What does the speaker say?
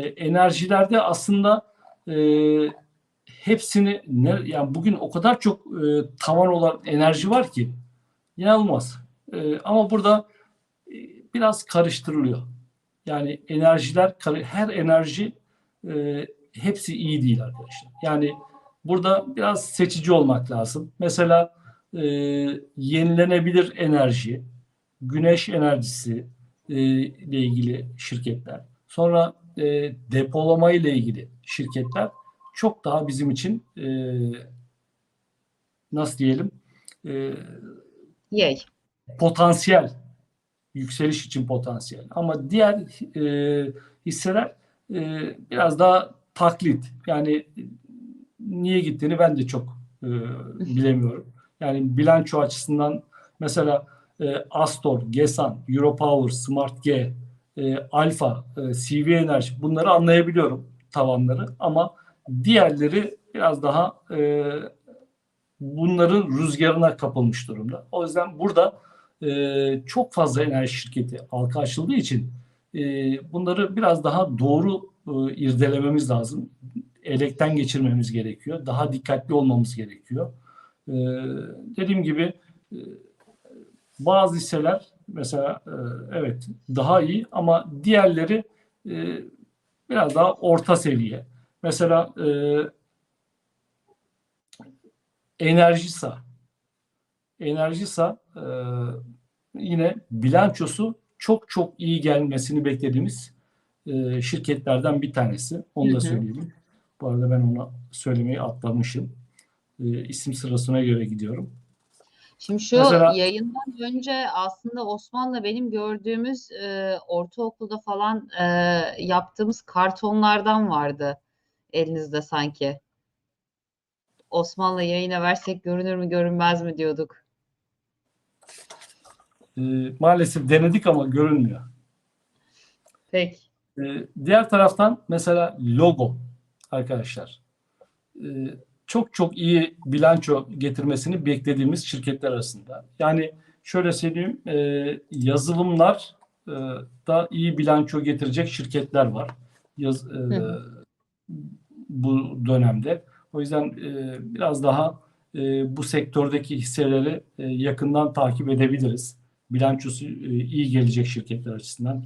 E, enerjilerde aslında e, hepsini ne, yani bugün o kadar çok e, tavan olan enerji var ki inanılmaz. E, ama burada e, biraz karıştırılıyor. Yani enerjiler her enerji e, hepsi iyi değil arkadaşlar. Yani burada biraz seçici olmak lazım. Mesela e, yenilenebilir enerji, güneş enerjisi e, ile ilgili şirketler, sonra e, depolama ile ilgili şirketler çok daha bizim için e, nasıl diyelim e, Yay. potansiyel yükseliş için potansiyel ama diğer e, hisseler e, biraz daha taklit yani niye gittiğini ben de çok e, bilemiyorum. Yani bilanço açısından mesela e, Astor, Gesan, Europower, Smart G, e, Alfa, e, CV Enerji bunları anlayabiliyorum tavanları ama diğerleri biraz daha e, bunların rüzgarına kapılmış durumda. O yüzden burada e, çok fazla enerji şirketi halka açıldığı için e, bunları biraz daha doğru e, irdelememiz lazım. Elekten geçirmemiz gerekiyor. Daha dikkatli olmamız gerekiyor. E, dediğim gibi e, bazı hisseler mesela e, evet daha iyi ama diğerleri e, biraz daha orta seviye. Mesela e, Enerjisa Enerjisa e, yine bilançosu çok çok iyi gelmesini beklediğimiz e, şirketlerden bir tanesi. Onu da hı. söyleyeyim. Bu arada ben ona söylemeyi atlamışım. E, isim sırasına göre gidiyorum. Şimdi şu Mesela- yayından önce aslında Osman'la benim gördüğümüz e, ortaokulda falan e, yaptığımız kartonlardan vardı elinizde sanki. Osman'la yayına versek görünür mü görünmez mi diyorduk. E, maalesef denedik ama görünmüyor. Peki. Ee, diğer taraftan mesela logo arkadaşlar. Ee, çok çok iyi bilanço getirmesini beklediğimiz şirketler arasında. Yani şöyle söyleyeyim e, yazılımlar e, da iyi bilanço getirecek şirketler var. Yaz, e, Hı. bu dönemde. O yüzden e, biraz daha e, bu sektördeki hisseleri e, yakından takip edebiliriz. Bilançosu e, iyi gelecek şirketler açısından.